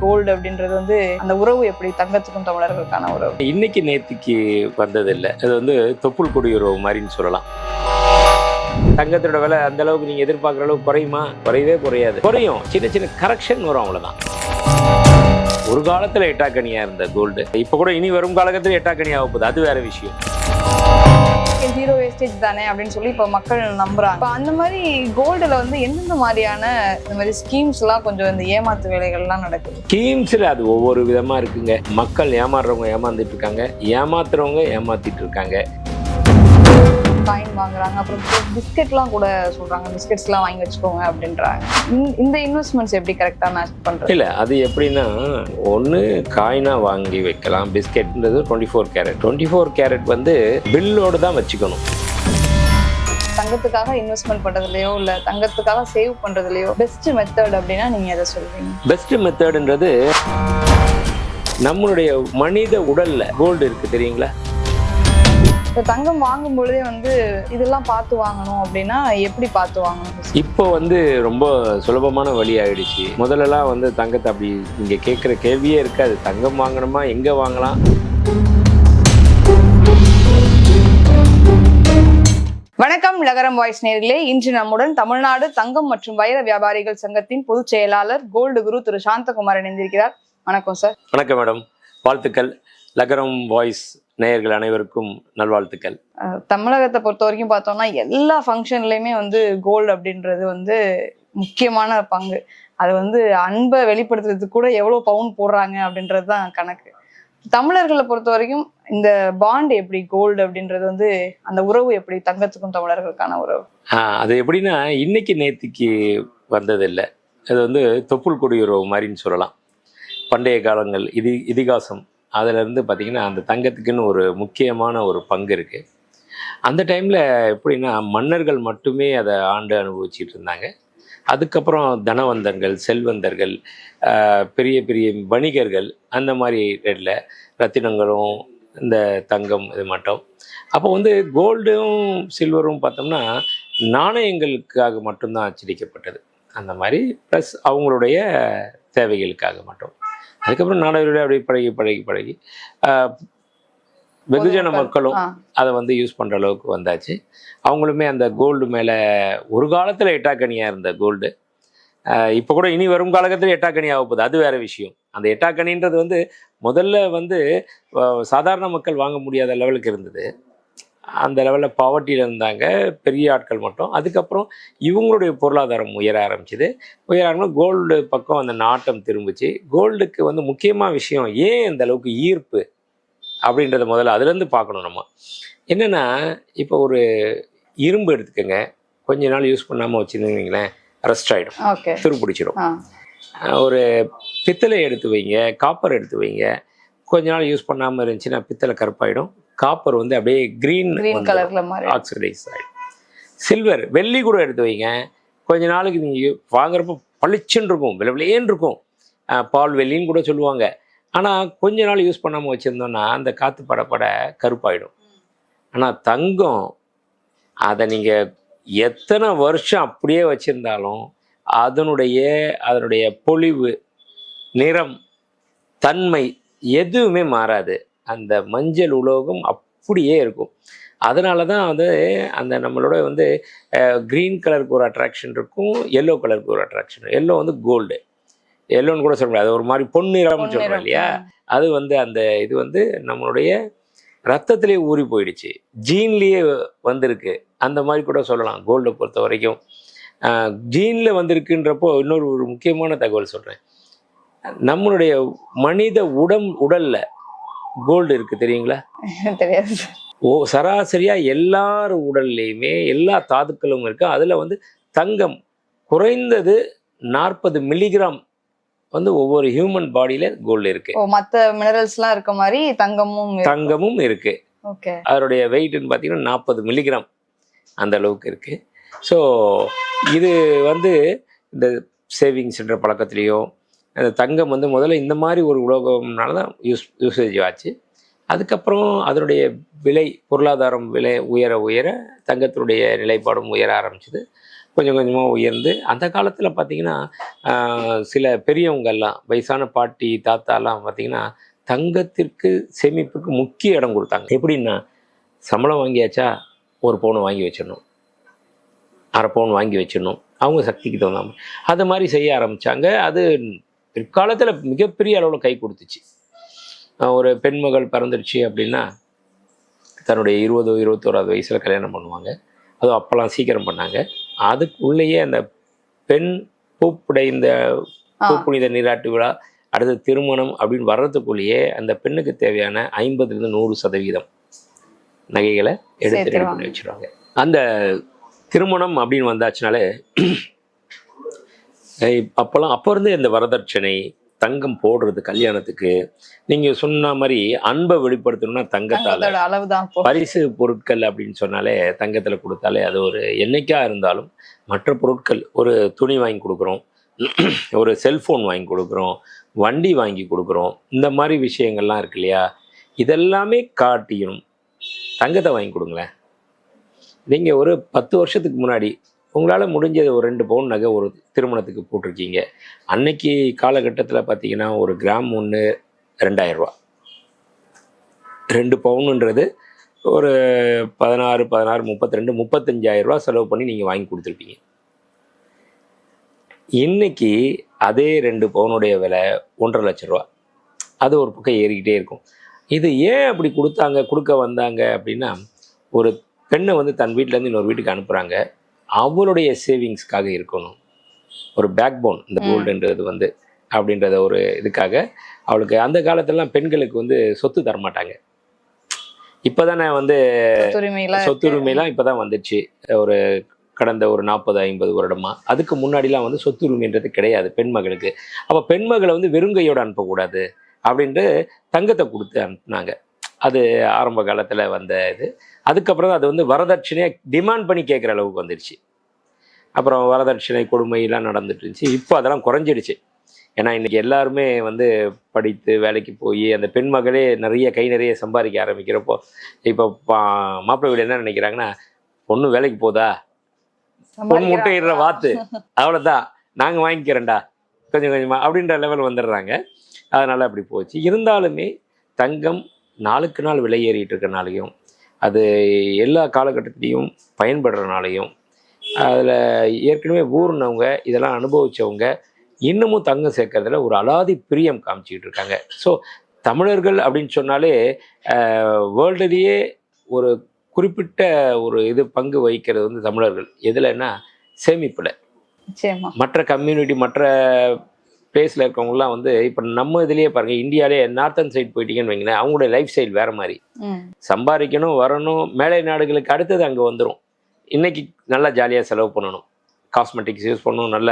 Gold அப்படின்றது வந்து அந்த உறவு எப்படி தங்கத்துக்கும் தமிழர்களுக்கான உறவு? இன்னைக்கு வந்தது வந்ததில்லை. அது வந்து தொப்புள் கொடி உறவு மாதிரின்னு சொல்லலாம். தங்கத்தோட விலை அந்த அளவுக்கு நீங்க எதிர்பார்க்குற அளவுக்கு குறையுமா? குறையவே குறையாது. குறையும். சின்ன சின்ன கரெக்ஷன் வரும் அவ்வளவுதான். ஒரு காலத்துல எட்டாக்கனியா இருந்த கோல்டு இப்ப கூட இனி வரும் காலகட்டத்தில் எட்டாக்கனி போகுது. அது வேற விஷயம். ஜீரோ வேஸ்டேஜ் தானே அப்படின்னு சொல்லி இப்போ மக்கள் நம்புறாங்க. இப்போ அந்த மாதிரி கோல்டுல வந்து எந்தெந்த மாதிரியான இந்த மாதிரி ஸ்கீம்ஸ் எல்லாம் கொஞ்சம் இந்த ஏமாத்து வேலைகள்லாம் நடக்குது? ஸ்கீம்ஸில் அது ஒவ்வொரு விதமா இருக்குங்க. மக்கள் ஏமாறுறவங்க ஏமாந்துட்டு இருக்காங்க. ஏமாத்துறவங்க ஏமாத்திட்டு இருக்காங்க. காயின் வாங்குறாங்க. அப்புறம் பிஸ்கெட்லாம் கூட சொல்றாங்க. பிஸ்கெட்ஸ்லாம் வாங்கி வச்சுக்கோங்க அப்படின்றாங்க. இந்த- இன்வெஸ்ட்மெண்ட்ஸ் எப்படி கரெக்டாக மேட்ச் பண்றது? இல்லை அது எப்படின்னா ஒன்று காயினாக வாங்கி வைக்கலாம். பிஸ்கெட்ன்றது twenty four carat twenty four carat வந்து பில்லோடு தான் வச்சுக்கணும். தங்கத்துக்காக இன்வெஸ்ட்மெண்ட் பண்றதுலயோ இல்ல தங்கத்துக்காக சேவ் பண்றதுலயோ பெஸ்ட் மெத்தட் அப்படின்னா நீங்க எதை சொல்றீங்க? பெஸ்ட் மெத்தடுன்றது நம்மளுடைய மனித உடல்ல கோல்டு இருக்கு தெரியுங்களா? இப்போ தங்கம் வாங்கும் பொழுதே வந்து இதெல்லாம் பார்த்து வாங்கணும் அப்படின்னா எப்படி பார்த்து வாங்கணும்? இப்போ வந்து ரொம்ப சுலபமான வழி ஆயிடுச்சு. முதல்லலாம் வந்து தங்கத்தை அப்படி இங்க கேட்குற கேள்வியே இருக்காது. தங்கம் வாங்கணுமா? எங்க வாங்கலாம்? வணக்கம் நகரம் வாய்ஸ் நேர்களே. இன்று நம்முடன் தமிழ்நாடு தங்கம் மற்றும் வைர வியாபாரிகள் சங்கத்தின் பொதுச் செயலாளர் கோல்டு குரு திரு சாந்தகுமார் இணைந்திருக்கிறார். வணக்கம் சார். வணக்கம் மேடம். வாழ்த்துக்கள். லகரம் வாய்ஸ் நேயர்கள் அனைவருக்கும் நல்வாழ்த்துக்கள். தமிழகத்தை பொறுத்த வரைக்கும் பார்த்தோம்னா எல்லா ஃபங்க்ஷன்லயுமே வந்து கோல்டு அப்படின்றது வந்து முக்கியமான பங்கு. அது வந்து அன்பை வெளிப்படுத்துறதுக்கு கூட எவ்வளவு பவுன் போடுறாங்க அப்படின்றது தான் கணக்கு. தமிழர்களை பொறுத்த வரைக்கும் இந்த பாண்ட் எப்படி கோல்டு அப்படின்றது வந்து அந்த உறவு எப்படி தங்கத்துக்கும் தமிழர்களுக்கான உறவு? அது எப்படின்னா இன்னைக்கு நேத்திக்கு வந்ததில்லை. அது வந்து தொப்புள் கொடி உறவு மாதிரின்னு சொல்லலாம். பண்டைய காலங்கள் இது இதிகாசம் அதுல பார்த்திங்கன்னா பார்த்தீங்கன்னா அந்த தங்கத்துக்குன்னு ஒரு முக்கியமான ஒரு பங்கு இருக்குது அந்த டைமில் எப்படின்னா மன்னர்கள் மட்டுமே அதை ஆண்டு அனுபவிச்சிட்டு இருந்தாங்க. அதுக்கப்புறம் தனவந்தர்கள் செல்வந்தர்கள் பெரிய பெரிய வணிகர்கள் அந்த மாதிரி ரேட்டில் ரத்தினங்களும் இந்த தங்கம் இது மட்டும். அப்போ வந்து கோல்டும் சில்வரும் பார்த்தோம்னா நாணயங்களுக்காக மட்டும்தான் அச்சடிக்கப்பட்டது. அந்த மாதிரி ப்ளஸ் அவங்களுடைய தேவைகளுக்காக மட்டும். அதுக்கப்புறம் நாணயங்களோட அப்படியே பழகி பழகி பழகி வெகுஜன மக்களும் அதை வந்து யூஸ் பண்ணுற அளவுக்கு வந்தாச்சு. அவங்களுமே அந்த கோல்டு மேலே ஒரு காலத்தில் எட்டாக்கனியாக இருந்த கோல்டு இப்போ கூட இனி வரும் காலகட்டத்தில் எட்டாக்கனி ஆக போகுது. அது வேற விஷயம். அந்த எட்டாக்கனின்றது வந்து முதல்ல வந்து சாதாரண மக்கள் வாங்க முடியாத லெவலுக்கு இருந்தது. அந்த லெவலில் பாவர்ட்டியில் இருந்தாங்க. பெரிய ஆட்கள் மட்டும். அதுக்கப்புறம் இவங்களுடைய பொருளாதாரம் உயர ஆரம்பிச்சுது. உயர ஆரம்பிச்சு கோல்டு பக்கம் அந்த நாட்டம் திரும்பிச்சு. கோல்டுக்கு வந்து முக்கியமான விஷயம் ஏன் இந்த அளவுக்கு ஈர்ப்பு அப்படின்றத முதல்ல அதுலேருந்து பார்க்கணும் நம்ம. என்னென்னா இப்போ ஒரு இரும்பு எடுத்துக்கோங்க. கொஞ்ச நாள் யூஸ் பண்ணாமல் வச்சுருந்தீங்களேன் ரெஸ்ட் ஆகிடும் துருப்பிடிச்சிடும் ஒரு பித்தளை எடுத்து வைங்க காப்பர் எடுத்து வைங்க. கொஞ்ச நாள் யூஸ் பண்ணாமல் இருந்துச்சுன்னா பித்தளை கருப்பாயிடும். காப்பர் வந்து அப்படியே க்ரீன் கிரீன் கலர்ல மாதிரி ஆக்சிடைஸ் ஆகிடும் சில்வர் வெள்ளி கூட எடுத்து வைங்க கொஞ்ச நாளுக்கு நீங்கள் வாங்குறப்ப பளிச்சுன்னு இருக்கும் விலை விலையேன்னு இருக்கும் பால் வெள்ளின்னு கூட சொல்லுவாங்க. ஆனால் கொஞ்ச நாள் யூஸ் பண்ணாமல் வச்சுருந்தோன்னா அந்த காற்று படப்பட கருப்பாயிடும். ஆனால் தங்கம் அதை நீங்கள் எத்தனை வருஷம் அப்படியே வச்சுருந்தாலும் அதனுடைய அதனுடைய பொலிவு நிறம் தன்மை எதுவுமே மாறாது. அந்த மஞ்சள் உலோகம் அப்படியே இருக்கும். அதனால தான் வந்து அந்த நம்மளோட வந்து க்ரீன் கலருக்கு ஒரு அட்ராக்ஷன் இருக்கும் எல்லோ கலருக்கு ஒரு அட்ராக்ஷன் எல்லோ வந்து கோல்டு எல்லோன்னு கூட சொல்ல முடியாது. அது ஒரு மாதிரி பொன்னிறம்னு சொல்கிறோம். இல்லையா? அது வந்து அந்த இது வந்து நம்மளுடைய ரத்தத்திலே ஊறி போயிடுச்சு. ஜீன்லேயே வந்திருக்கு. அந்த மாதிரி கூட சொல்லலாம். கோல்டை பொறுத்த வரைக்கும். ஜீனில் வந்திருக்குன்றப்போ இன்னொரு ஒரு முக்கியமான தகவல் சொல்கிறேன் நம்மளுடைய மனித உடம் உடல்ல கோல்டு இருக்கு தெரியுங்களா? தெரியாது. ஓ சராசரியா எல்லார் உடல்லையுமே எல்லா தாதுக்களும் இருக்கு. அதுல வந்து தங்கம் குறைந்தது நாற்பது மில்லிகிராம் வந்து ஒவ்வொரு ஹியூமன் பாடியில கோல்டு இருக்கு. ஓ மத்த மினரல்ஸ் எல்லாம் இருக்க மாதிரி தங்கமும் தங்கமும் இருக்கு. அதனுடைய வெயிட்னு பார்த்தீங்கன்னா நாற்பது மில்லிகிராம் அந்த அளவுக்கு இருக்கு. ஸோ இது வந்து இந்த சேவிங்ஸ்ன்ற பழக்கத்துலேயோ அந்த தங்கம் வந்து முதல்ல இந்த மாதிரி ஒரு உலோகம்னால தான் யூஸ் யூசேஜ் ஆச்சு. அதுக்கப்புறம் அதனுடைய விலை பொருளாதாரம் விலை உயர உயர தங்கத்தினுடைய நிலைப்பாடும் உயர ஆரம்பிச்சது. கொஞ்சம் கொஞ்சமாக உயர்ந்து அந்த காலத்தில் பார்த்தீங்கன்னா சில பெரியவங்கெல்லாம் வயசான பாட்டி தாத்தாலாம் பார்த்திங்கன்னா தங்கத்திற்கு சேமிப்புக்கு முக்கிய இடம் கொடுத்தாங்க. எப்படின்னா சம்பளம் வாங்கியாச்சா ஒரு பவுன் வாங்கி வச்சிடணும். அரை பவுன் வாங்கி வச்சிடணும். அவங்க சக்திக்கு தகுந்த அது மாதிரி செய்ய ஆரம்பிச்சாங்க. அது பிற்காலத்தில் மிகப்பெரிய அளவில் கை கொடுத்துச்சு ஒரு பெண்மகள் பிறந்துருச்சு அப்படின்னா தன்னுடைய இருபதோ இருபத்தோராது வயசில் கல்யாணம் பண்ணுவாங்க அதுவும் அப்போல்லாம் சீக்கிரம் பண்ணாங்க அதுக்குள்ளேயே அந்த பெண் பூப்புடைந்த ஆ. பூப்புனித நீராட்டு விழா அடுத்து திருமணம் அப்படின்னு வர்றதுக்குள்ளேயே அந்த பெண்ணுக்கு தேவையான ஐம்பதுலேருந்து நூறு சதவீதம் நகைகளை எடுத்து ரெடி. பண்ணி வச்சிருவாங்க அந்த திருமணம் அப்படின்னு வந்தாச்சுனாலே அப்போல்லாம் அப்போ இருந்தே இந்த வரதட்சணை தங்கம் போடுறது கல்யாணத்துக்கு நீங்க சொன்ன மாதிரி அன்பை வெளிப்படுத்தணும்னா தங்கத்தால. தங்கத்தோட அளவு தான் இப்போ பரிசு பொருட்கள் அப்படின்னு சொன்னாலே தங்கத்தில் கொடுத்தாலே அது ஒரு என்னைக்கா இருந்தாலும் மற்ற பொருட்கள் ஒரு துணி வாங்கி கொடுக்குறோம் ஒரு செல்ஃபோன் வாங்கி கொடுக்குறோம் வண்டி வாங்கி கொடுக்குறோம் இந்த மாதிரி விஷயங்கள்லாம் இருக்கு இல்லையா? இதெல்லாமே காட்டியும் தங்கத்தை வாங்கி கொடுங்களேன். நீங்கள் ஒரு பத்து வருஷத்துக்கு முன்னாடி உங்களால் முடிஞ்சது ஒரு ரெண்டு பவுன் நகை ஒரு திருமணத்துக்கு போட்டிருக்கீங்க. அன்னைக்கு காலகட்டத்தில் பார்த்தீங்கன்னா ஒரு கிராம் ஒன்று ரெண்டாயிரம் ரூபா ரெண்டு பவுனுன்றது ஒரு பதினாறு பதினாறு முப்பத்தி ரெண்டு முப்பத்தஞ்சாயிரம் ரூபா செலவு பண்ணி நீங்கள் வாங்கி கொடுத்துருப்பீங்க. இன்னைக்கு அதே ரெண்டு பவுனுடைய விலை ஒன்றரை லட்ச ரூபா அது ஒரு பக்கம் ஏறிக்கிட்டே இருக்கும். இது ஏன் அப்படி கொடுத்தாங்க கொடுக்க வந்தாங்க அப்படின்னா ஒரு பெண்ணை வந்து தன் வீட்டிலேருந்து இன்னொரு வீட்டுக்கு அனுப்புகிறாங்க அவளுடைய சேவிங்ஸ்க்காக இருக்கணும். ஒரு பேக் போன் இந்த. கோல்டுன்றது வந்து அப்படின்றத ஒரு இதுக்காக அவளுக்கு அந்த காலத்துலலாம் பெண்களுக்கு வந்து சொத்து தரமாட்டாங்க. இப்போதானே வந்து சொத்துரிமையில சொத்துரிமைலாம் இப்பதான் வந்துச்சு. ஒரு கடந்த ஒரு நாற்பது ஐம்பது வருடமா. அதுக்கு முன்னாடிலாம் வந்து சொத்துரிமைன்றது கிடையாது பெண்மகளுக்கு. அப்போ பெண்மகளை வந்து வெறுங்கையோடு அனுப்பக்கூடாது அப்படின்ட்டு தங்கத்தை கொடுத்து அனுப்புனாங்க. அது ஆரம்ப காலத்தில் வந்த இது. அதுக்கப்புறம் அது வந்து வரதட்சணையை டிமாண்ட் பண்ணி கேட்குற அளவுக்கு வந்துடுச்சு அப்புறம் வரதட்சணை கொடுமையெல்லாம் நடந்துட்டு இருந்துச்சு. இப்போ அதெல்லாம் குறைஞ்சிடுச்சு. ஏன்னா இன்னைக்கு எல்லாருமே வந்து படித்து வேலைக்கு போய் அந்த பெண்மகளே நிறைய கை நிறைய சம்பாதிக்க ஆரம்பிக்கிறப்போ இப்போ மாப்பிள்ளை வீடு என்ன நினைக்கிறாங்கன்னா பொண்ணு வேலைக்கு போதா? பொண்ணு முட்டையிடுற வாத்து. அவ்வளோதான் நாங்கள் வாங்கிக்கிறேன்டா கொஞ்சம் கொஞ்சமாக அப்படின்ற லெவல் வந்துடுறாங்க. அதனால் அப்படி போச்சு. இருந்தாலுமே தங்கம் நாளுக்கு நாள் விலை ஏறிட்டு இருக்கனாலையும் அது எல்லா காலகட்டத்திலையும் பயன்படுறனாலையும் அதில் ஏற்கனவே ஊர்னவங்க இதெல்லாம் அனுபவிச்சவங்க இன்னமும் தங்கம் சேர்க்கறதுல ஒரு அலாதி பிரியம் காமிச்சிக்கிட்டு இருக்காங்க. ஸோ தமிழர்கள் அப்படின்னு சொன்னாலே வேர்ல்டுலேயே ஒரு குறிப்பிட்ட ஒரு இது பங்கு வகிக்கிறது வந்து தமிழர்கள். எதுலன்னா சேமிப்பில். மற்ற கம்யூனிட்டி மற்ற பிளேஸில் இருக்கவங்கலாம் வந்து இப்போ நம்ம இதுலேயே பாருங்கள் இந்தியாவிலே நார்த்தன் சைடு போயிட்டீங்கன்னு வைங்களேன் அவங்களுடைய லைஃப் ஸ்டைல் வேறு மாதிரி. சம்பாதிக்கணும் வரணும் மேலை நாடுகளுக்கு அடுத்தது அங்கே வந்துடும் இன்னைக்கு நல்லா ஜாலியாக செலவு பண்ணணும். காஸ்மெட்டிக்ஸ் யூஸ் பண்ணணும் நல்ல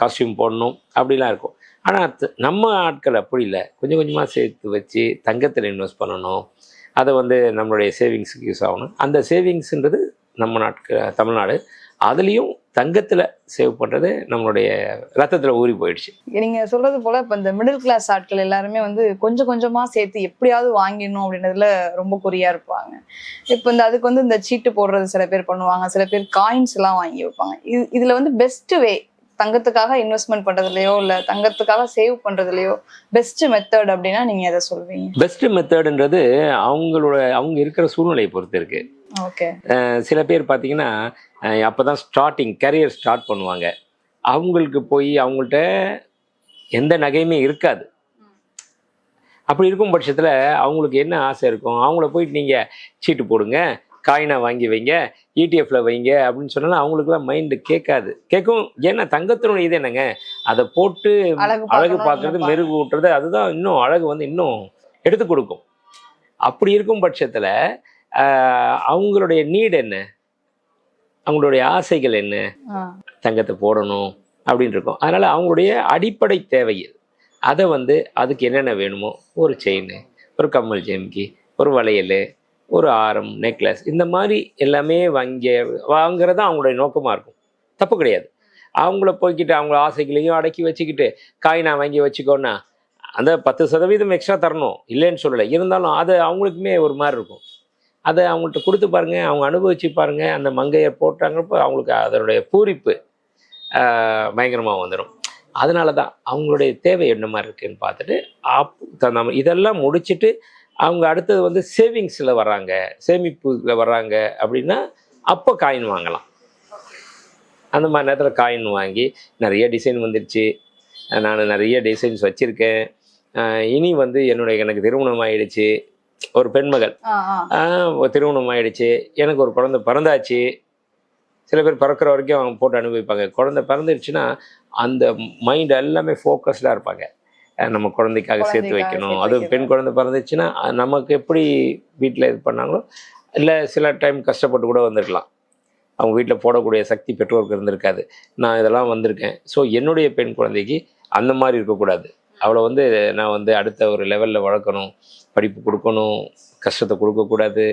காஸ்டியூம் போடணும் அப்படிலாம் இருக்கும். ஆனால் நம்ம ஆட்கள் அப்படி இல்லை. கொஞ்சம் கொஞ்சமாக சேர்த்து வச்சு தங்கத்தில் இன்வெஸ்ட் பண்ணணும். அதை வந்து நம்மளுடைய சேவிங்ஸுக்கு யூஸ் ஆகணும். அந்த சேவிங்ஸ்ன்றது நம்ம நாட்கு தமிழ்நாடு. அதுலேயும் தங்கத்தில் சேவ் பண்ணுறது நம்மளுடைய ரத்தத்தில் ஊறி போயிடுச்சு. நீங்க சொல்றது போல இப்ப இந்த மிடில் கிளாஸ் ஆட்கள் எல்லாருமே வந்து கொஞ்சம் கொஞ்சமா சேர்த்து எப்படியாவது வாங்கிடணும் அப்படின்றதுல ரொம்ப குறியா இருப்பாங்க. இப்போ இந்த அதுக்கு வந்து இந்த சீட்டு போடுறது சில பேர் பண்ணுவாங்க சில பேர் காயின்ஸ் எல்லாம் வாங்கி வைப்பாங்க. இது இதுல வந்து பெஸ்ட் வே தங்கத்துக்காக இன்வெஸ்ட்மெண்ட் பண்றதுலயோ இல்ல தங்கத்துக்காக சேவ் பண்றதுலயோ பெஸ்ட் மெத்தட் அப்படின்னா நீங்க எதை சொல்வீங்க? பெஸ்ட் மெத்தடுன்றது அவங்களோட அவங்க இருக்கிற சூழ்நிலையை பொறுத்து இருக்கு. ஓகே அஹ் சில பேர் பார்த்தீங்கன்னா அப்போ தான் ஸ்டார்டிங் கரியர் ஸ்டார்ட் பண்ணுவாங்க. அவங்களுக்கு போய் அவங்கள்ட்ட எந்த நகையுமே இருக்காது. அப்படி இருக்கும் பட்சத்தில் அவங்களுக்கு என்ன ஆசை இருக்கும்? அவங்கள போயிட்டு நீங்கள் சீட்டு போடுங்க காயினை வாங்கி வைங்க இடிஎஃப்ல வைங்க அப்படின்னு சொன்னாலும் அவங்களுக்குலாம் மைண்டு கேட்காது. கேட்கும். ஏன்னா தங்கத்தினுடைய இது என்னங்க? அதை போட்டு அழகு பார்க்கறது. மெருகு ஊட்டுறது அதுதான் இன்னும் அழகு வந்து இன்னும் எடுத்து கொடுக்கும். அப்படி இருக்கும் பட்சத்தில் அவங்களுடைய நீட் என்ன? அவங்களுடைய ஆசைகள் என்ன? தங்கத்தை போடணும் அப்படின்னு இருக்கும். அதனால அவங்களுடைய அடிப்படை தேவைகள் அதை வந்து அதுக்கு என்னென்ன வேணுமோ ஒரு செயின் ஒரு கம்மல் ஜெம்கி ஒரு வளையல் ஒரு ஆரம் நெக்லஸ் இந்த மாதிரி எல்லாமே வாங்கி வாங்குறது தான் அவங்களுடைய நோக்கமாக இருக்கும். தப்பு கிடையாது. அவங்கள போய்க்கிட்டு அவங்க ஆசைகளையும் அடக்கி வச்சுக்கிட்டு காயினா வாங்கி வச்சுக்கோன்னா அந்த பத்து சதவீதம் எக்ஸ்ட்ரா தரணும். இல்லைன்னு சொல்லலை. இருந்தாலும் அது அவங்களுக்குமே ஒரு மாதிரி இருக்கும். அதை அவங்கள்ட்ட கொடுத்து பாருங்க அவங்க அனுபவிச்சு பாருங்கள் அந்த மங்கையை போட்டாங்கிறப்போ அவங்களுக்கு அதனுடைய பூரிப்பு பயங்கரமாக வந்துடும் அதனால தான் அவங்களுடைய தேவை என்ன மாதிரி இருக்குன்னு பார்த்துட்டு அப் நம்ம இதெல்லாம் முடிச்சுட்டு அவங்க அடுத்தது வந்து சேவிங்ஸில் வர்றாங்க சேமிப்புல வர்றாங்க அப்படின்னா அப்போ காயின் வாங்கலாம். அந்த மாதிரி நேரத்தில் காயின் வாங்கி நிறைய டிசைன் வந்துடுச்சு நான் நிறைய டிசைன்ஸ் வச்சுருக்கேன். இனி வந்து என்னுடைய எனக்கு திருமணம் ஆகிடுச்சு ஒரு பெண்மகள். திருமணம் ஆயிடுச்சு. எனக்கு ஒரு குழந்தை பிறந்தாச்சு. சில பேர் பிறக்கிற வரைக்கும் அவங்க போட்டு அனுபவிப்பாங்க. குழந்தை பிறந்துருச்சுன்னா அந்த மைண்ட் எல்லாமே ஃபோக்கஸ்டாக இருப்பாங்க. நம்ம குழந்தைக்காக சேர்த்து வைக்கணும். அதுவும் பெண். குழந்தை பிறந்துச்சுன்னா நமக்கு எப்படி வீட்டில் இது பண்ணாங்களோ இல்லை சில டைம் கஷ்டப்பட்டு கூட வந்திருக்கலாம். அவங்க வீட்டில் போடக்கூடிய சக்தி பெற்றோருக்கு இருந்திருக்காது. நான் இதெல்லாம் வந்திருக்கேன். ஸோ என்னுடைய பெண் குழந்தைக்கு அந்த மாதிரி இருக்கக்கூடாது. அவளை வந்து நான் வந்து அடுத்த ஒரு லெவலில் வளர்க்கணும். படிப்பு கொடுக்கணும் கஷ்டத்தை கொடுக்கக்கூடாது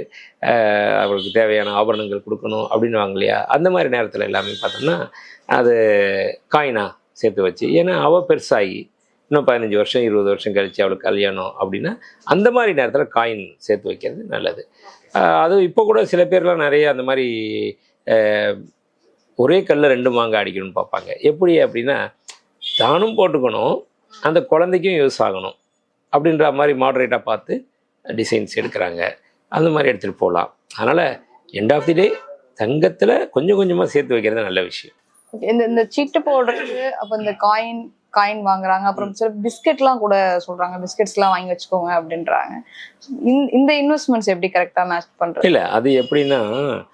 அவளுக்கு தேவையான ஆபரணங்கள் கொடுக்கணும் அப்படின்னு வாங்க இல்லையா? அந்த மாதிரி நேரத்தில் எல்லாமே பார்த்தோம்னா அது காயினாக சேர்த்து வச்சு ஏன்னா அவள் பெருசாகி இன்னும் பதினஞ்சு வருஷம் இருபது வருஷம் கழிச்சு அவளுக்கு கல்யாணம் அப்படின்னா அந்த மாதிரி நேரத்தில் காயின் சேர்த்து வைக்கிறது நல்லது. அதுவும் இப்போ கூட சில பேர்லாம் நிறைய அந்த மாதிரி ஒரே கல்லில் ரெண்டு மாங்காய் அடிக்கணும்னு பார்ப்பாங்க. எப்படி அப்படின்னா தானும் போட்டுக்கணும் அந்த குழந்தைக்கும் யூஸ் ஆகணும். அப்படின்ற மாதிரி மாடரேட்டாக பார்த்து டிசைன்ஸ் எடுக்கிறாங்க. அந்த மாதிரி எடுத்துகிட்டு போகலாம் அதனால் எண்ட் ஆஃப் தி டே தங்கத்தில் கொஞ்சம் கொஞ்சமாக சேர்த்து வைக்கிறது நல்ல விஷயம். இந்த இந்த சீட்டு போடுறது அப்ப இந்த காயின் காயின் வாங்குறாங்க. அப்புறம் சில பிஸ்கெட்லாம் கூட சொல்றாங்க. பிஸ்கெட்ஸ்லாம் வாங்கி வச்சுக்கோங்க அப்படின்றாங்க. இந்த- இன்வெஸ்ட்மெண்ட்ஸ் எப்படி கரெக்டா மேட்ச் பண்றது? இல்லை அது எப்படின்னா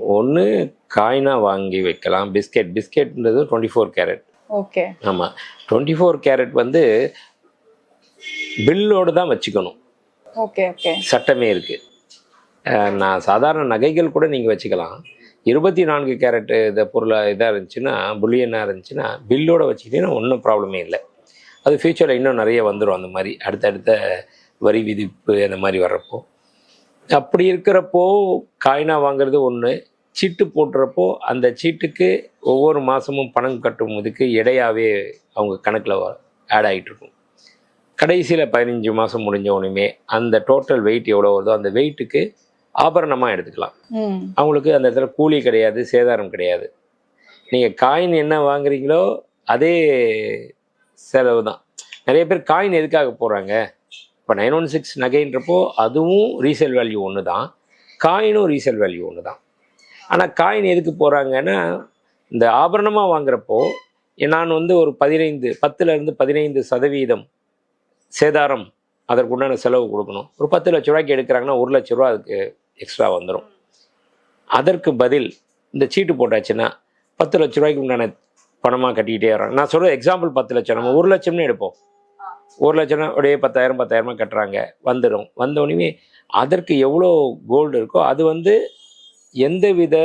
ஒன்று காயினாக வாங்கி வைக்கலாம். பிஸ்கெட் பிஸ்கெட்ன்றது டுவெண்ட்டி ஃபோர் கேரட் ஓகே ஆமாம் டுவெண்ட்டி ஃபோர் கேரட் வந்து பில்லோடு தான் வச்சுக்கணும். Okay okay. சட்டமே இருக்குது நான் சாதாரண நகைகள் கூட நீங்கள் வச்சுக்கலாம். இருபத்தி நான்கு கேரட் இந்த பொருளாக இதாக இருந்துச்சுன்னா புல்லியனாக இருந்துச்சுன்னா பில்லோட வச்சுக்கிட்டீங்கன்னா ஒன்றும் ப்ராப்ளமே இல்லை. அது ஃப்யூச்சரில் இன்னும் நிறைய வந்துடும் அந்த மாதிரி அடுத்தடுத்த வரி விதிப்பு அந்த மாதிரி வர்றப்போ. அப்படி இருக்கிறப்போ காயினா வாங்குறது ஒன்று சீட்டு போட்டுறப்போ அந்த சீட்டுக்கு ஒவ்வொரு மாதமும் பணம் கட்டும் இதுக்கு இடையாவே அவங்க கணக்கில் ஆட் ஆகிட்டு இருக்கும். கடைசியில் பதினஞ்சு மாதம் முடிஞ்ச உடனே அந்த டோட்டல் வெயிட் எவ்வளோ வருதோ அந்த வெயிட்டுக்கு ஆபரணமாக எடுத்துக்கலாம். அவங்களுக்கு அந்த இடத்துல கூலி கிடையாது சேதாரம் கிடையாது. நீங்கள் காயின் என்ன வாங்குறீங்களோ அதே செலவு தான். நிறைய பேர் காயின் எதுக்காக போடுறாங்க? இப்போ நைன் ஒன் சிக்ஸ் நகைன்றப்போ அதுவும் ரீசேல் வேல்யூ ஒன்று தான். காயினும் ரீசேல் வேல்யூ ஒன்று தான். ஆனால் காயின் எதுக்கு போகிறாங்கன்னா இந்த ஆபரணமாக வாங்குறப்போ நான் வந்து ஒரு பதினைந்து பத்துலேருந்து பதினைந்து சதவீதம் சேதாரம் அதற்குண்டான செலவு கொடுக்கணும். ஒரு பத்து லட்ச ரூபாய்க்கு எடுக்கிறாங்கன்னா ஒரு லட்ச ரூபா அதுக்கு எக்ஸ்ட்ரா வந்துடும் அதற்கு பதில் இந்த சீட்டு போட்டாச்சுன்னா பத்து லட்ச ரூபாய்க்கு உண்டான பணமாக கட்டிக்கிட்டே வராங்க நான் சொல்கிற எக்ஸாம்பிள் பத்து லட்சம் நம்ம ஒரு லட்சம்னு எடுப்போம். ஒரு லட்சம் அப்படியே பத்தாயிரம் பத்தாயிரமா கட்டுறாங்க வந்துடும் வந்தோடனே அதற்கு எவ்வளோ கோல்டு இருக்கோ அது வந்து எந்தவித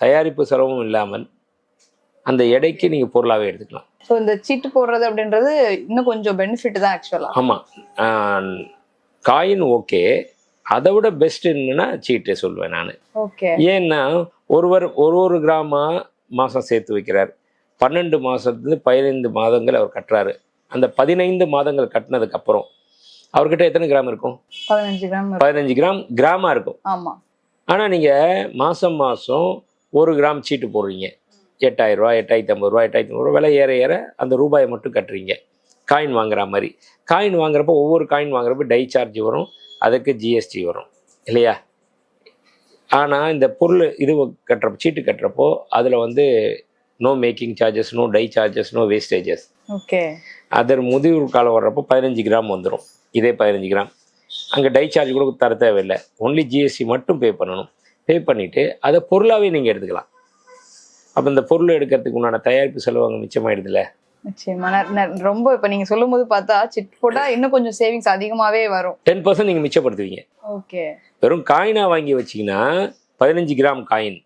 தயாரிப்பு செலவும் இல்லாமல் அந்த எடைக்கு நீங்கள் பொருளாகவே எடுத்துக்கலாம். ஸோ இந்த சீட்டு போடுறது அப்படின்றது இன்னும் கொஞ்சம் பெனிஃபிட் தான் ஆக்சுவலா ஆமாம் காயின் ஓகே அதை விட பெஸ்ட் என்னன்னா சீட்டு சொல்லுவேன் நான். ஓகே ஏன்னா ஒருவர் ஒரு ஒரு கிராமா மாதம் சேர்த்து வைக்கிறார். பன்னெண்டு மாதத்துலேருந்து பதினைந்து மாதங்கள் அவர் கட்டுறாரு. அந்த பதினைந்து மாதங்கள் கட்டினதுக்கு அப்புறம் அவர்கிட்ட எத்தனை கிராம் இருக்கும்? பதினஞ்சு கிராம். பதினஞ்சு கிராம் கிராமா இருக்கும். ஆமா. ஆனால் நீங்கள் மாதம் மாதம் ஒரு கிராம் சீட்டு போடுறீங்க. எட்டாயிரம் ரூபா எட்டாயிரத்தி ஐம்பது ரூபா எட்டாயிரத்தி ஐம்பது ரூபா விலை ஏற ஏற அந்த ரூபாயை மட்டும் கட்டுறீங்க. காயின் வாங்குற மாதிரி. காயின் வாங்குறப்போ ஒவ்வொரு காயின் வாங்குறப்போ டை சார்ஜ் வரும் அதுக்கு ஜிஎஸ்டி வரும். இல்லையா? ஆனால் இந்த பொருள் இது கட்டுறப்போ சீட்டு கட்டுறப்போ அதில் வந்து no making charges no die charges no wastages okay other முதிர்வு காலம் வர்றப்போ பதினஞ்சு கிராம் வந்துடும் இதே பதினஞ்சு கிராம். அங்கே டை சார்ஜ் கூட தர தேவையில்லை. ஒன்லி ஜிஎஸ்டி மட்டும் பே பண்ணணும். பே பண்ணிவிட்டு அதை பொருளாகவே நீங்கள் எடுத்துக்கலாம். அப்போ இந்த பொருள் எடுக்கிறதுக்கு உண்டான தயாரிப்பு செலவு அங்கே மிச்சமாயிடுதுல்ல நிச்சயமா ரொம்ப இப்ப நீங்க சொல்லும் போது பார்த்தா சிட் போட்டா இன்னும் கொஞ்சம் சேவிங்ஸ் அதிகமாவே வரும். டென் பர்சன்ட் நீங்கள் மிச்சப்படுத்துவீங்க. ஓகே. வெறும் காயினாக வாங்கி வச்சிங்கன்னா பதினஞ்சு கிராம் காயின்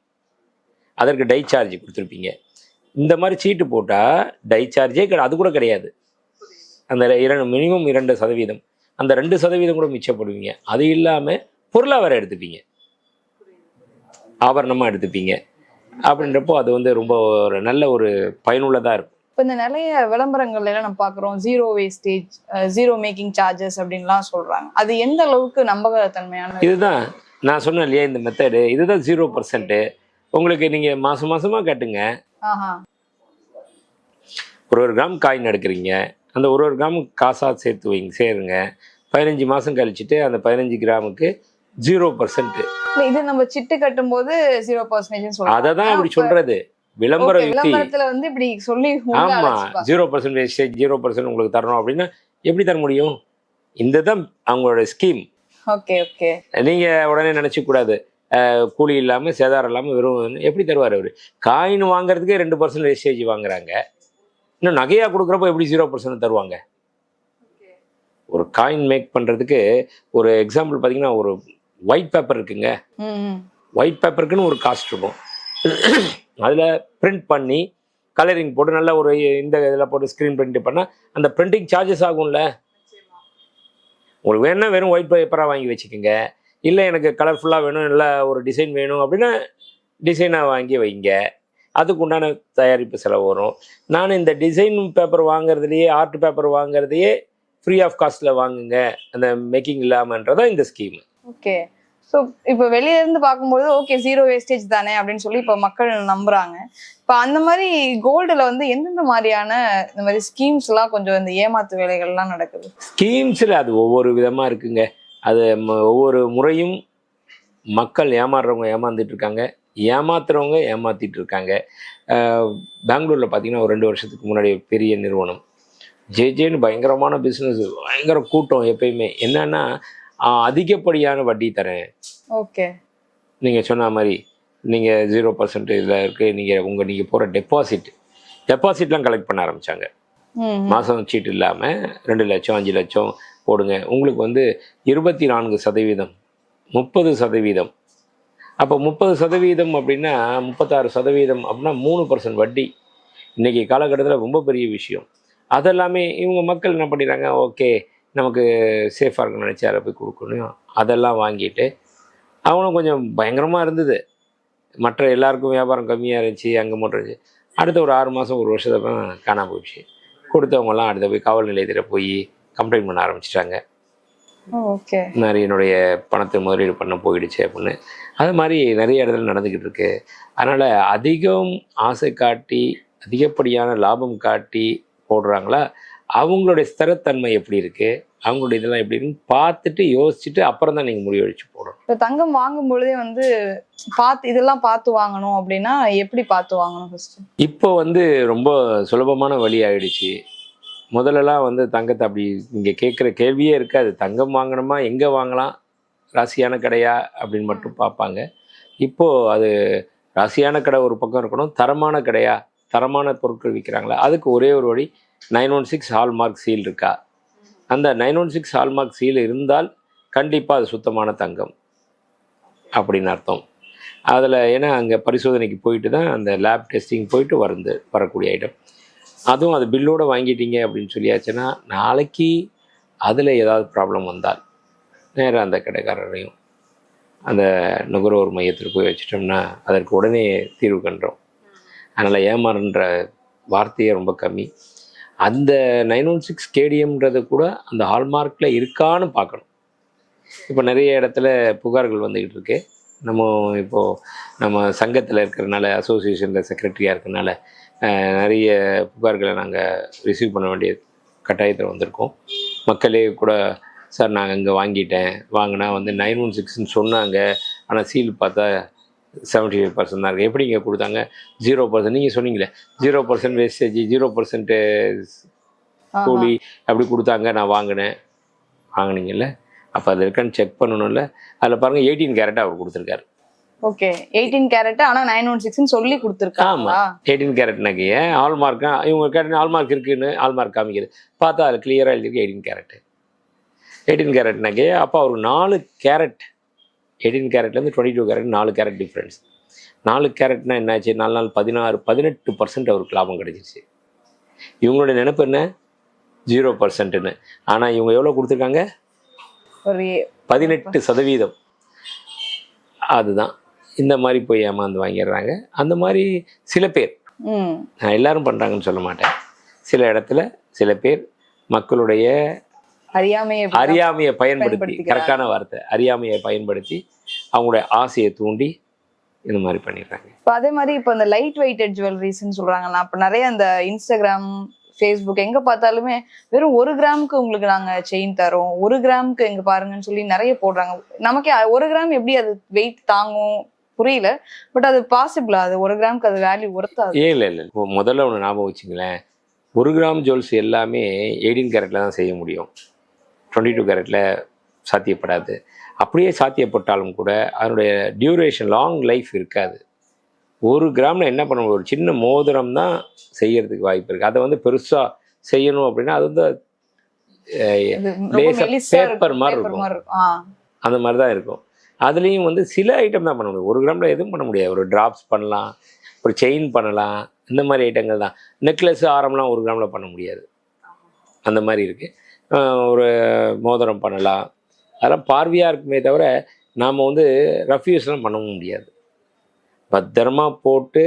அதற்கு டை சார்ஜ் கொடுத்துருப்பீங்க. இந்த மாதிரி சீட்டு போட்டால் டை சார்ஜே கிடையாது. அது கூட கிடையாது. அந்த இரண்டு மினிமம் இரண்டு சதவீதம். அந்த ரெண்டு சதவீதம் கூட மிச்சப்படுவீங்க. அது இல்லாமல் பொருளாக வேற எடுத்துப்பீங்க. ஆபரணமாக எடுத்துப்பீங்க. அப்படின்றப்போ அது வந்து ரொம்ப ஒரு நல்ல ஒரு பயனுள்ளதாக இருக்கும். இப்போ இந்த நிறைய விளம்பரங்கள்ல எல்லாம் நம்ம பாக்குறோம் zero wastage zero making charges அப்படின்லாம் சொல்றாங்க. அது எந்த அளவுக்கு நம்பகத்தன்மையான இதுதான் நான் சொன்னேன் இல்லையா இந்த மெத்தடு இதுதான் ஜீரோ பர்சன்ட்டு உங்களுக்கு நீங்கள் மாதம் மாதமாக கட்டுங்க. ஒரு ஒரு கிராம் காயின் எடுக்கிறீங்க. அந்த ஒரு ஒரு கிராம் காசாக சேர்த்து வைங்க சேருங்க. பதினஞ்சு மாதம் கழிச்சுட்டு அந்த பதினஞ்சு கிராமுக்கு ஜீரோ பர்சன்ட். இது நம்ம சிட்டு கட்டும் போது ஜீரோ பர்சன்டேஜ் அதை தான் இப்படி சொல்கிறது விளம்பர விளம்பரத்துல வந்து இப்படி சொல்லி அழைச்சிப்பா. Zero percent wastage zero percent உங்களுக்கு தரணும் அப்படின்னா எப்படி தர முடியும்? இந்த தான் அவங்களோட ஸ்கீம். Okay okay. நீங்கள் உடனே நினச்சிக்க கூடாது. கூலி இல்லாமல் சேதாரம் இல்லாமல் வெறும் எப்படி தருவார் அவர்? காயின் வாங்குறதுக்கே ரெண்டு பர்சன்ட் வேஸ்டேஜ் வாங்குறாங்க. இன்னும் நகையாக கொடுக்குறப்போ எப்படி ஜீரோ பர்சன்ட் தருவாங்க? ஒரு காயின் மேக் பண்ணுறதுக்கு ஒரு எக்ஸாம்பிள் பார்த்தீங்கன்னா ஒரு ஒயிட் பேப்பர் இருக்குங்க. ஒயிட் பேப்பருக்குன்னு ஒரு காஸ்ட் இருக்கும். அதில் பிரிண்ட் பண்ணி கலரிங் போட்டு நல்லா ஒரு இந்த இதில் போட்டு ஸ்க்ரீன் பிரிண்ட் பண்ணால் அந்த பிரிண்டிங் சார்ஜஸ் ஆகும்ல. உங்களுக்கு வேணா வெறும் ஒயிட் பேப்பராக வாங்கி வச்சுக்கோங்க. இல்லை எனக்கு கலர்ஃபுல்லாக வேணும் இல்லை ஒரு டிசைன் வேணும் அப்படின்னா டிசைனாக வாங்கி வைங்க. அதுக்கு உண்டான தயாரிப்பு செலவு வரும். நான் இந்த டிசைன் பேப்பர் வாங்குறதுலையே ஆர்ட் பேப்பர் வாங்குறதையே ஃப்ரீ ஆஃப் காஸ்ட்டில் வாங்குங்க. அந்த மேக்கிங் இல்லாமன்றதான் இந்த ஸ்கீம் ஓகே ஸோ இப்போ வெளியில இருந்து பார்க்கும்போது ஓகே ஜீரோ வேஸ்டேஜ் தானே அப்படின்னு சொல்லி இப்போ மக்கள் நம்புறாங்க. இப்போ அந்த மாதிரி கோல்டுல வந்து எந்தெந்த மாதிரியான இந்த மாதிரி ஸ்கீம்ஸ் எல்லாம் கொஞ்சம் இந்த ஏமாத்து வேலைகள்லாம் நடக்குது? ஸ்கீம்ஸில் அது ஒவ்வொரு விதமாக இருக்குங்க. அது ம- ஒவ்வொரு முறையும் மக்கள் ஏமாறுறவங்க ஏமாந்துட்டு இருக்காங்க. ஏமாத்துறவங்க ஏமாத்திட்டு இருக்காங்க. பெங்களூரில் பார்த்தீங்கன்னா ஒரு ரெண்டு வருஷத்துக்கு முன்னாடி பெரிய நிறுவனம். ஜேஜேன்னு பயங்கரமான பிஸ்னஸ் பயங்கர கூட்டம் எப்பயுமே. என்னன்னா அதிகப்படியான வட்டி தரேன். ஓகே. நீங்கள் சொன்ன மாதிரி நீங்கள் ஜீரோ பர்சன்ட் இதில் இருக்குது நீங்கள் உங்கள் நீங்கள் போகிற டெபாசிட் டெபாசிட்லாம் கலெக்ட் பண்ண ஆரம்பித்தாங்க மாதம் சீட்டு இல்லாமல் ரெண்டு லட்சம் அஞ்சு லட்சம் போடுங்க. உங்களுக்கு வந்து இருபத்தி நான்கு சதவீதம் முப்பது சதவீதம். அப்போ முப்பது சதவீதம் அப்படின்னா முப்பத்தாறு சதவீதம் அப்படின்னா மூணு பர்சன்ட் வட்டி. இன்றைக்கி காலகட்டத்தில் ரொம்ப பெரிய விஷயம். அதெல்லாமே இவங்க மக்கள் என்ன பண்ணிடுறாங்க? ஓகே நமக்கு சேஃபாக இருக்குன்னு நினச்சி அதை போய் கொடுக்கணும். அதெல்லாம் வாங்கிட்டு அவனும் கொஞ்சம் பயங்கரமாக இருந்தது. மற்ற எல்லாருக்கும் வியாபாரம் கம்மியாக இருந்துச்சு அங்கே மட்டும் இருந்துச்சு. அடுத்த ஒரு ஆறு மாதம் ஒரு வருஷத்துக்கு காணாம போயிடுச்சு. கொடுத்தவங்கலாம் அடுத்த போய் காவல் நிலையத்தில் போய் கம்ப்ளைண்ட் பண்ண ஆரம்பிச்சிட்டாங்க. மாதிரி என்னுடைய பணத்தை முதலீடு பண்ண போயிடுச்சு அப்படின்னு. அது மாதிரி நிறைய இடத்துல நடந்துக்கிட்டு இருக்கு. அதனால் அதிகம் ஆசை காட்டி அதிகப்படியான லாபம் காட்டி போடுறாங்களா? அவங்களுடைய ஸ்திரத்தன்மை எப்படி இருக்குது அவங்களுடைய இதெல்லாம் எப்படி இருக்குன்னு பார்த்துட்டு யோசிச்சுட்டு அப்புறம் தான் நீங்கள் முடிவெடுத்து போடணும். இப்போ தங்கம் வாங்கும் பொழுதே வந்து பார்த்து இதெல்லாம் பார்த்து வாங்கணும் அப்படின்னா எப்படி பார்த்து வாங்கணும் இப்போ வந்து ரொம்ப சுலபமான வழி ஆயிடுச்சு. முதல்லலாம் வந்து தங்கத்தை அப்படி நீங்கள் கேட்குற கேள்வியே இருக்காது. தங்கம் வாங்கணுமா? எங்கே வாங்கலாம்? ராசியான கடையா? அப்படின்னு மட்டும் பார்ப்பாங்க. இப்போது அது ராசியான கடை ஒரு பக்கம் இருக்கணும். தரமான கடையா? தரமான பொருட்கள் விற்கிறாங்களா அதுக்கு ஒரே ஒரு வழி nine one six hallmark seal இருக்கா? அந்த nine one six hallmark seal இருந்தால் கண்டிப்பாக அது சுத்தமான தங்கம். அப்படின்னு அர்த்தம். அதில் ஏன்னா அங்கே பரிசோதனைக்கு போயிட்டு தான் அந்த லேப் டெஸ்டிங் போயிட்டு வந்து வரக்கூடிய ஐட்டம் அதுவும் அது பில்லோட வாங்கிட்டீங்க அப்படின்னு சொல்லியாச்சுன்னா நாளைக்கு அதில் ஏதாவது ப்ராப்ளம் வந்தால் நேராக அந்த கடைக்காரரையும் அந்த நுகர்வோர் மையத்தில் போய் வச்சிட்டோம்னா அதற்கு உடனே தீர்வு கண்டோம். அதனால் ஏமாறுன்ற வார்த்தையே ரொம்ப கம்மி. அந்த நைன் ஒன் சிக்ஸ் கேடிஎம்ன்றது கூட அந்த ஹால்மார்க்கில் இருக்கான்னு பார்க்கணும். இப்போ நிறைய இடத்துல புகார்கள் வந்துக்கிட்டு இருக்கு. நம்ம இப்போது நம்ம சங்கத்தில் இருக்கிறனால அசோசியேஷனில் செக்ரட்டரியாக இருக்கிறனால நிறைய புகார்களை நாங்கள் ரிசீவ் பண்ண வேண்டிய கட்டாயத்தில் வந்திருக்கோம். மக்களே கூட சார் நாங்கள் இங்கே வாங்கிட்டேன். வாங்கினா வந்து நைன் ஒன் சிக்ஸ்னு சொன்னாங்க. ஆனால் சீல் பார்த்தா செவன்ட்டி ஃபைவ் பர்சன்ட் தான் இருக்குது எப்படி இங்கே கொடுத்தாங்க? ஜீரோ பர்சன்ட் நீங்கள் சொன்னீங்களே zero percent wastage zero percent கூலி அப்படி கொடுத்தாங்க நான் வாங்கினேன். வாங்கினீங்கல்ல? அப்போ அது இருக்கான்னு செக் பண்ணணும்ல. அதில் பாருங்கள் எயிட்டீன் கேரட் அவர் கொடுத்துருக்காரு. ஓகே. எயிட்டீன் கேரட் ஆனா நைன் ஒன் சிக்ஸ்னு சொல்லி கொடுத்துருக்காங்களா? எயிட்டீன் கேரட் நகையை ஹால்மார்க்கா இவங்க கேட்ட ஹால்மார்க் இருக்குன்னு ஹால்மார்க் காமிக்குது. பார்த்தா அதில் கிளியராக எழுதிருக்கு எயிட்டீன் கேரட் எயிட்டீன் கேரட் நகையை அப்போ அவருக்கு நாலு கேரட் எயிட்டீன் கேரட்லேருந்து டுவெண்ட்டி டூ கேரட் நாலு கேரட் டிஃப்ரென்ஸ். நாலு கேரட்னா என்னாச்சு? நாலு நாள் பதினாறு பதினெட்டு பர்சன்ட் அவருக்கு லாபம் கிடைச்சிருச்சு. இவங்களுடைய நினைப்பு என்ன? ஜீரோ பர்சன்ட்னு ஆனால் இவங்க எவ்வளோ கொடுத்துருக்காங்க? ஒரு பதினெட்டு சதவீதம். அதுதான். இந்த மாதிரி போய் ஏமாந்து வாங்கிடுறாங்க. அந்த மாதிரி சில பேர். நான் எல்லாரும் பண்ணுறாங்கன்னு சொல்ல மாட்டேன். சில இடத்துல சில பேர் மக்களுடைய அறியாமையை அறியாமையை பயன்படுத்தி. கரெக்டான வார்த்தை. அறியாமையை பயன்படுத்தி அவங்களுடைய ஆசையை தூண்டி இந்த மாதிரி பண்ணிடுறாங்க. இப்ப அதே மாதிரி இப்ப இந்த லைட் வெயிட்டட் ஜுவல்லரிஸ்ன்னு சொல்றாங்கல்ல அப்ப நிறைய இந்த இன்ஸ்டாகிராம் ஃபேஸ்புக் எங்க பார்த்தாலுமே வெறும் ஒரு கிராமுக்கு உங்களுக்கு நாங்க செயின் தரோம். ஒரு கிராமுக்கு எங்க பாருங்கன்னு சொல்லி நிறைய போடுறாங்க. நமக்கே ஒரு கிராம் எப்படி அது வெயிட் தாங்கும் புரியல பட் அது பாசிபிளா அது ஒரு கிராமுக்கு அது வேல்யூ ஒர்த்தாது ஏன் இல்லை இல்லை முதல்ல ஒன்று ஞாபகம் வச்சுங்களேன். ஒரு கிராம் ஜுவல்ஸ் எல்லாமே எயிட்டீன் கேரட்டில் தான் செய்ய முடியும். டுவெண்ட்டி டூ கேரட்டில் சாத்தியப்படாது. அப்படியே சாத்தியப்பட்டாலும் கூட அதனுடைய டியூரேஷன் லாங் லைஃப் இருக்காது. ஒரு கிராமில் என்ன பண்ண முடியும்? ஒரு சின்ன மோதிரம் தான் செய்யறதுக்கு வாய்ப்பு இருக்குது அதை வந்து பெருசாக செய்யணும் அப்படின்னா அது வந்து இருக்கும் மாதிரி இருக்கும். அந்த மாதிரி தான் இருக்கும். அதுலேயும் வந்து சில ஐட்டம் தான் பண்ண முடியும். ஒரு கிராமில் எதுவும் பண்ண முடியாது. ஒரு ட்ராப்ஸ் பண்ணலாம் ஒரு செயின் பண்ணலாம் இந்த மாதிரி ஐட்டங்கள் தான். நெக்லஸ் ஆரம்லாம் ஒரு கிராமில் பண்ண முடியாது. அந்த மாதிரி இருக்குது ஒரு மோதிரம் பண்ணலாம். அதெல்லாம் பார்வையாக இருக்குமே தவிர நாம் வந்து ரஃப்யூஸ்லாம் பண்ணவும் முடியாது. பத்திரமா போட்டு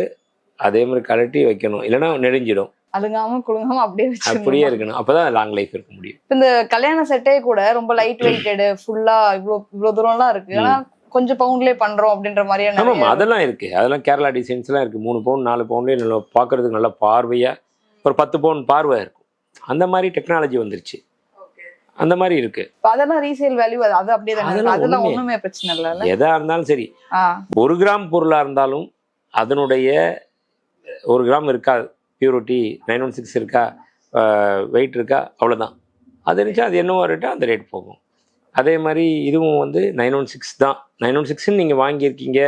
அதே மாதிரி கழட்டி வைக்கணும். இல்லைன்னா நெடுஞ்சிடும். அழுங்காம குலுங்காம அப்படியே அப்படியே இருக்கணும். அப்போ தான் லாங் லைஃப் இருக்க முடியும். இந்த கல்யாண செட்டே கூட ரொம்ப லைட் வெயிட்டட் ஃபுல்லா இவ்ளோ இவ்ளோ தூரம்லாம் இருக்கு. ஆனா கொஞ்சம் பவுண்ட்லயே பண்றோம் அப்படின்ற மாதிரியான ஆமாம் அதெல்லாம் இருக்குது அதெல்லாம் கேரளா டிசைன்ஸ்லாம் இருக்குது மூணு பவுன் நாலு பவுன்லேயே நல்லா பார்க்குறதுக்கு நல்லா பார்வையாக ஒரு பத்து பவுன் பார்வை இருக்கும். அந்த மாதிரி டெக்னாலஜி வந்துருச்சு. அந்த மாதிரி இருக்குது இப்ப அதெல்லாம் ரீசேல் வேல்யூ அது அப்படியே தானே இருக்கு. அதெல்லாம் ஒண்ணுமே- பிரச்சனை இல்லைல்ல எதாக இருந்தாலும் சரி. ஒரு கிராம் பொருளாக இருந்தாலும் அதனுடைய ஒரு கிராம் இருக்கா? பியூரிட்டி நைன் ஒன் சிக்ஸ் இருக்கா? வெயிட் இருக்கா? அவ்வளோதான் அது இருந்துச்சா அது என்னவோ ரேட்டோ அந்த ரேட் போகும். அதே மாதிரி இதுவும் வந்து நைன் ஒன் சிக்ஸ் தான். நைன் ஒன் சிக்ஸ்ன்னு நீங்கள் வாங்கியிருக்கீங்க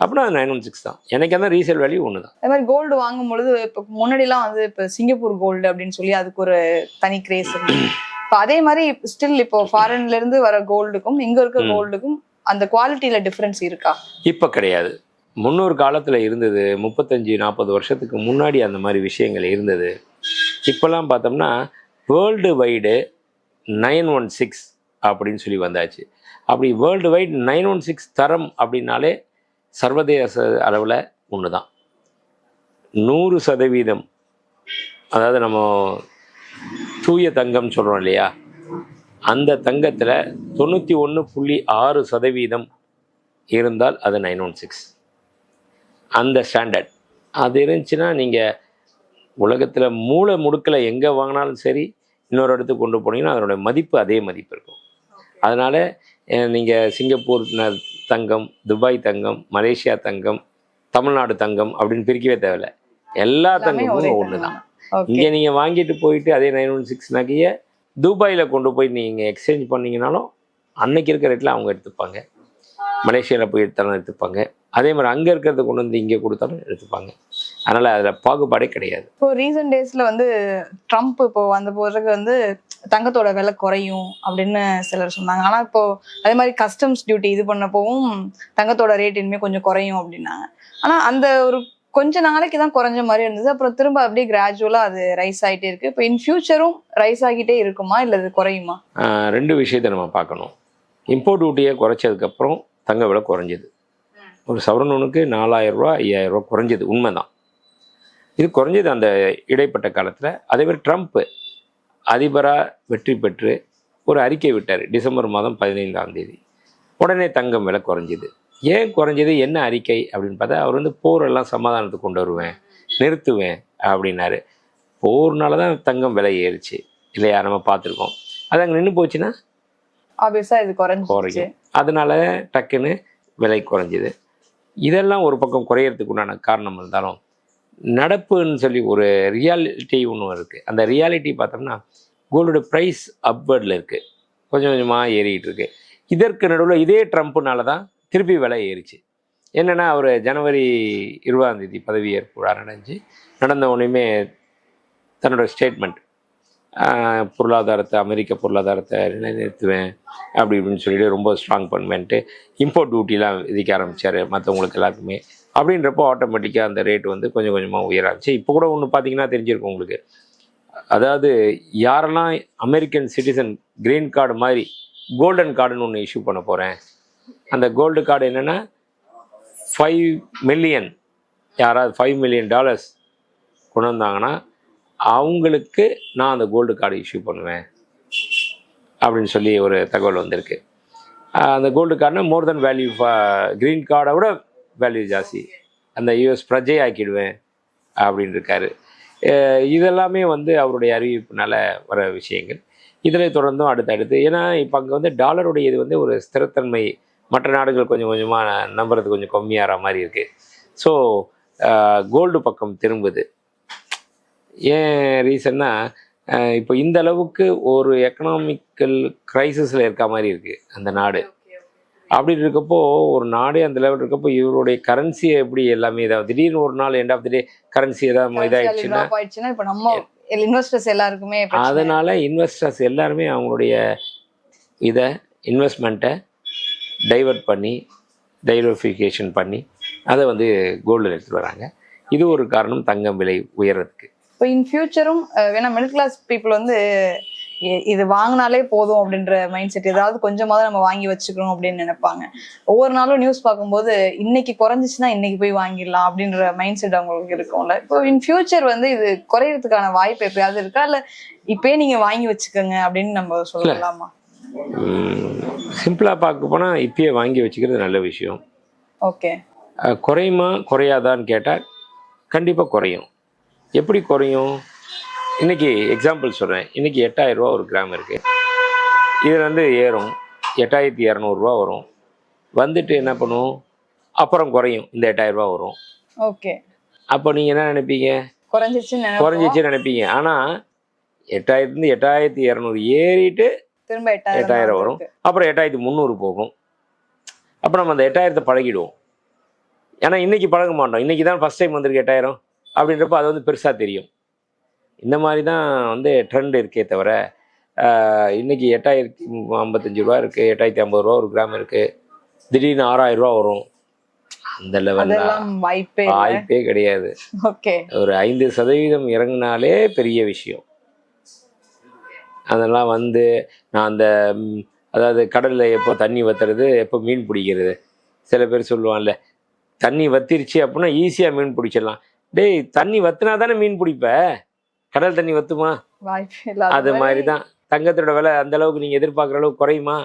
அப்படின்னா அது நைன் ஒன் சிக்ஸ் தான். எனக்கு அந்த ரீசேல் வேல்யூ ஒன்று தான் அதே மாதிரி கோல்டு வாங்கும் பொழுது இப்ப முன்னாடி எல்லாம் வந்து இப்ப சிங்கப்பூர் கோல்டு அப்படின்னு சொல்லி அதுக்கு ஒரு தனி கிரேஸ் இருக்கு. இப்ப அதே மாதிரி ஸ்டில் இப்போ ஃபாரின்ல இருந்து வர கோல்டுக்கும் இங்க இருக்க. கோல்டுக்கும் அந்த குவாலிட்டியில டிஃபரன்ஸ் இருக்கா? இப்போ கிடையாது. முன்னொரு காலத்தில் இருந்தது முப்பத்தஞ்சு நாற்பது வருஷத்துக்கு முன்னாடி அந்த மாதிரி விஷயங்கள் இருந்தது. இப்போல்லாம் பார்த்தோம்னா world wide nine one six அப்படின்னு சொல்லி வந்தாச்சு. அப்படி world wide nine one six தரம் அப்படின்னாலே சர்வதேச அளவில் ஒன்று தான் நூறு சதவீதம். அதாவது நம்ம தூய தங்கம் சொல்கிறோம் இல்லையா? அந்த தங்கத்தில் தொண்ணூற்றி ஒன்று புள்ளி ஆறு சதவீதம் இருந்தால் அது நைன் ஒன் சிக்ஸ். அந்த ஸ்டாண்டர்ட் அது இருந்துச்சுன்னா நீங்கள் உலகத்தில் மூளை முடுக்கில் எங்கே வாங்கினாலும் சரி இன்னொரு இடத்துக்கு கொண்டு போனீங்கன்னா அதனுடைய மதிப்பு அதே மதிப்பு இருக்கும். அதனால் நீங்கள் சிங்கப்பூர் தங்கம் துபாய் தங்கம் மலேசியா தங்கம் தமிழ்நாடு தங்கம் அப்படின்னு பிரிக்கவே தேவையில்ல. எல்லா தங்கமும் ஒன்று தான் இங்கே நீங்கள் வாங்கிட்டு போயிட்டு அதே நைன் ஒன் சிக்ஸ் நகையை துபாயில் கொண்டு போய் நீங்கள் எக்ஸ்சேஞ்ச் பண்ணீங்கனாலும் அன்னைக்கு இருக்கிற ரேட்டில் அவங்க எடுத்துப்பாங்க. மலேசியாவில் போய் எடுத்தாலும் எடுத்துப்பாங்க. அதே மாதிரி அங்கே இருக்கிறத கொண்டு வந்து இங்கே கொடுத்தாலும் எடுத்துப்பாங்க. அதனால் அதில் பாகுபாடே கிடையாது. இப்போ ரீசன்ட் டேஸ்ல வந்து ட்ரம்ப் இப்போ வந்த பிறகு வந்து தங்கத்தோட விலை குறையும் அப்படின்னு சிலர் சொன்னாங்க. ஆனா இப்போ அதே மாதிரி கஸ்டம்ஸ் டியூட்டி இது பண்ணப்போவும் தங்கத்தோட ரேட் இனிமே கொஞ்சம் குறையும் அப்படின்னாங்க. ஆனா அந்த ஒரு கொஞ்ச நாளைக்கு தான் குறைஞ்ச மாதிரி இருந்தது. அப்புறம் திரும்ப அப்படியே கிராஜுவலா அது ரைஸ் ஆகிட்டே இருக்கு. இப்போ இன் ஃபியூச்சரும் ரைஸ் ஆகிட்டே இருக்குமா? இல்ல அது குறையுமா? ரெண்டு விஷயத்தை நம்ம பார்க்கணும். இம்போர்ட் டியூட்டியை குறைச்சதுக்கப்புறம் தங்க விலை குறைஞ்சது. ஒரு சவரனுக்கு நாலாயிரம் ரூபா ஐயாயிரம் ரூபா குறைஞ்சது. உண்மைதான். இது குறைஞ்சது அந்த இடைப்பட்ட காலத்தில். அதே மாதிரி ட்ரம்ப் அதிபராக வெற்றி பெற்று ஒரு அறிக்கை விட்டார். டிசம்பர் மாதம் பதினைந்தாம் தேதி. உடனே தங்கம் விலை குறைஞ்சிது. ஏன் குறைஞ்சது என்ன அறிக்கை அப்படின்னு பார்த்தா அவர் வந்து போரெல்லாம் சமாதானத்துக்கு கொண்டு வருவேன் நிறுத்துவேன் அப்படின்னாரு. போர்னால தான் தங்கம் விலை ஏறுச்சு. இல்லையா? நம்ம பார்த்துருக்கோம். அது அங்கே நின்று போச்சுன்னா? ஆப்வியஸா இது குறைஞ்சிச்சு. குறையும். அதனால டக்குன்னு விலை குறைஞ்சிது. இதெல்லாம் ஒரு பக்கம் குறையறதுக்கு உண்டான காரணம் இருந்தாலும் நடப்புன்னு சொல்லி ஒரு ரியாலிட்டி ஒன்று இருக்குது அந்த ரியாலிட்டி பார்த்தோம்னா கோல்டோட ப்ரைஸ் அப்வர்டில் இருக்குது கொஞ்சம் கொஞ்சமாக ஏறிட்டு இருக்கு. இதற்கு நடுவில் இதே ட்ரம்ப்னால தான் திருப்பி விலை ஏறிச்சு. என்னென்னா அவர் ஜனவரி இருபதாம் தேதி பதவியேற்பு விழா நடந்துச்சு நடந்த உடனேயுமே தன்னோட ஸ்டேட்மெண்ட் பொருளாதாரத்தை அமெரிக்க பொருளாதாரத்தை நிலைநிறுத்துவேன் அப்படி இப்படின்னு சொல்லிட்டு ரொம்ப ஸ்ட்ராங் பண்ணுவேன்ட்டு இம்போர்ட் டியூட்டிலாம் விதிக்க ஆரம்பித்தார் மற்றவங்களுக்கு எல்லாருக்குமே. அப்படின்றப்போ ஆட்டோமேட்டிக்காக அந்த ரேட் வந்து கொஞ்சம் கொஞ்சமாக உயராச்சு. இப்போ கூட ஒன்று பார்த்தீங்கன்னா தெரிஞ்சிருக்கும் உங்களுக்கு. அதாவது யாரெல்லாம் அமெரிக்கன் சிட்டிசன் கிரீன் கார்டு மாதிரி கோல்டன் கார்டுன்னு ஒன்று இஷ்யூ பண்ண போகிறேன் அந்த கோல்டு கார்டு என்னென்னா ஃபைவ் மில்லியன் யாராவது ஃபைவ் மில்லியன் டாலர்ஸ் கொண்டு வந்தாங்கன்னா அவங்களுக்கு நான் அந்த கோல்டு கார்டு இஷ்யூ பண்ணுவேன் அப்படின்னு சொல்லி ஒரு தகவல் வந்திருக்கு. அந்த கோல்டு கார்டுனா மோர் தென் வேல்யூ க்ரீன் கார்டை விட வேல்யூ ஜாஸ்தி. அந்த யூஎஸ் பிரஜை ஆக்கிடுவேன் அப்படின்னு இருக்காரு. இதெல்லாமே வந்து அவருடைய அறிவிப்புனால வர விஷயங்கள். இதில் தொடர்ந்தும் அடுத்தடுத்து ஏன்னா இப்போ அங்கே வந்து டாலருடைய இது வந்து ஒரு ஸ்திரத்தன்மை மற்ற நாடுகள் கொஞ்சம் கொஞ்சமாக நம்புறது கொஞ்சம் கம்மியாகிற மாதிரி இருக்குது ஸோ கோல்டு பக்கம் திரும்புது. ஏன் ரீசன்னா இப்போ இந்த அளவுக்கு ஒரு எக்கனாமிக்கல் கிரைசிஸில் இருக்க மாதிரி இருக்குது அந்த நாடு. அப்படி இருக்கப்போ ஒரு நாடே அந்த லெவல் இருக்கப்போ இவருடைய கரன்சியை எப்படி எல்லாமே இதாக திடீர்னு ஒரு நாள் end of the day currency ஏதாவது இதாகிடுச்சுன்னா இன்வெஸ்டர்ஸ் எல்லாருக்குமே. அதனால இன்வெஸ்டர்ஸ் எல்லாருமே அவங்களுடைய இதை இன்வெஸ்ட்மெண்ட்டை டைவர்ட் பண்ணி டைவர்ஃபிகேஷன் பண்ணி அதை வந்து கோல்டில் எடுத்துட்டு வராங்க. இது ஒரு காரணம் தங்கம் விலை உயர்றதுக்கு. இப்போ இன் ஃபியூச்சரும் வேணா மிடில் கிளாஸ் பீப்புள் வந்து இது வாங்கினாலே போதும் அப்படின்ற மைண்ட் செட் ஏதாவது கொஞ்சமாவது நம்ம வாங்கி வச்சுக்கணும் அப்படின்னு நினைப்பாங்க. ஒவ்வொரு நாளும் நியூஸ் பார்க்கும்போது இன்னைக்கு குறைஞ்சிச்சுன்னா இன்னைக்கு போய் வாங்கிடலாம் அப்படின்ற மைண்ட் செட் அவங்களுக்கு இருக்கும்ல. இப்போ இன் ஃபியூச்சர் வந்து இது குறையறதுக்கான வாய்ப்பு எப்பயாவது இருக்கா? இல்ல இப்பயே நீங்க வாங்கி வச்சுக்கோங்க அப்படின்னு நம்ம சொல்லலாமா? சிம்பிளாக பார்க்க போனால் இப்பயே வாங்கி வச்சுக்கிறது நல்ல விஷயம். ஓகே. குறையுமா குறையாதான்னு கேட்டால் கண்டிப்பாக குறையும். எப்படி குறையும்? இன்னைக்கு எக்ஸாம்பிள் சொல்கிறேன் இன்னைக்கு எட்டாயிரம் ரூபா ஒரு கிராம் இருக்குது இதில் வந்து ஏறும். எட்டாயிரத்தி இரநூறுவா வரும். வந்துட்டு என்ன பண்ணும்? அப்புறம் குறையும். இந்த எட்டாயிரம் ரூபா வரும். ஓகே. அப்போ நீங்கள் என்ன நினைப்பீங்க? நினைப்போம். குறைஞ்சிச்சு நினைப்பீங்க. ஆனால் எட்டாயிரத்துலேருந்து எட்டாயிரத்தி இரநூறு ஏறிட்டு திரும்ப எட்டாயிரம் வரும். அப்புறம் எட்டாயிரத்தி முந்நூறு போகும். அப்போ நம்ம அந்த எட்டாயிரத்தை பழகிடுவோம். ஏன்னா இன்னைக்கு பழக மாட்டோம். இன்னைக்கு தான் ஃபஸ்ட் டைம் வந்திருக்கு எட்டாயிரம் அப்படின்றப்ப அது வந்து பெருசாக தெரியும். இந்த மாதிரி தான் வந்து ட்ரெண்ட் இருக்கே தவிர ஆஹ், இன்னைக்கு எட்டாயிரத்தி ஐம்பத்தஞ்சு ரூபா இருக்குது எட்டாயிரத்தி ஐம்பது ரூபா ஒரு கிராம் இருக்குது திடீர்னு ஆறாயிரம் ரூபா வரும். அந்த லெவலில் வாய்ப்பே வாய்ப்பே கிடையாது. ஓகே. ஒரு ஐந்து சதவீதம் இறங்குனாலே பெரிய விஷயம். அதெல்லாம் வந்து நான் அந்த அதாவது கடலில் எப்போ தண்ணி வத்துறது எப்போ மீன் பிடிக்கிறது. சில பேர் சொல்லுவான்ல தண்ணி வத்திருச்சு அப்படின்னா ஈஸியாக மீன் பிடிச்சிடலாம். டேய் தண்ணி வத்துனா தானே மீன் பிடிப்ப? கடல் தண்ணி வத்துமா? அது மாதிரி. தான் தங்கத்தோட விலை அந்த அளவுக்கு நீங்கள் எதிர்பார்க்குற அளவுக்கு குறையுமா?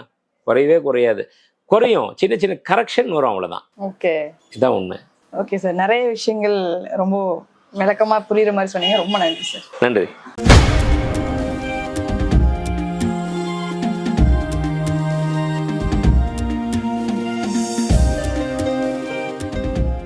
குறையவே குறையாது. குறையும். சின்ன சின்ன கரெக்ஷன் வரும் அவ்வளோதான் ஓகே. இதுதான் உண்மை. Okay sir. நிறைய விஷயங்கள் ரொம்ப விளக்கமா புரியுற மாதிரி சொன்னீங்க. ரொம்ப நன்றி சார். நன்றி.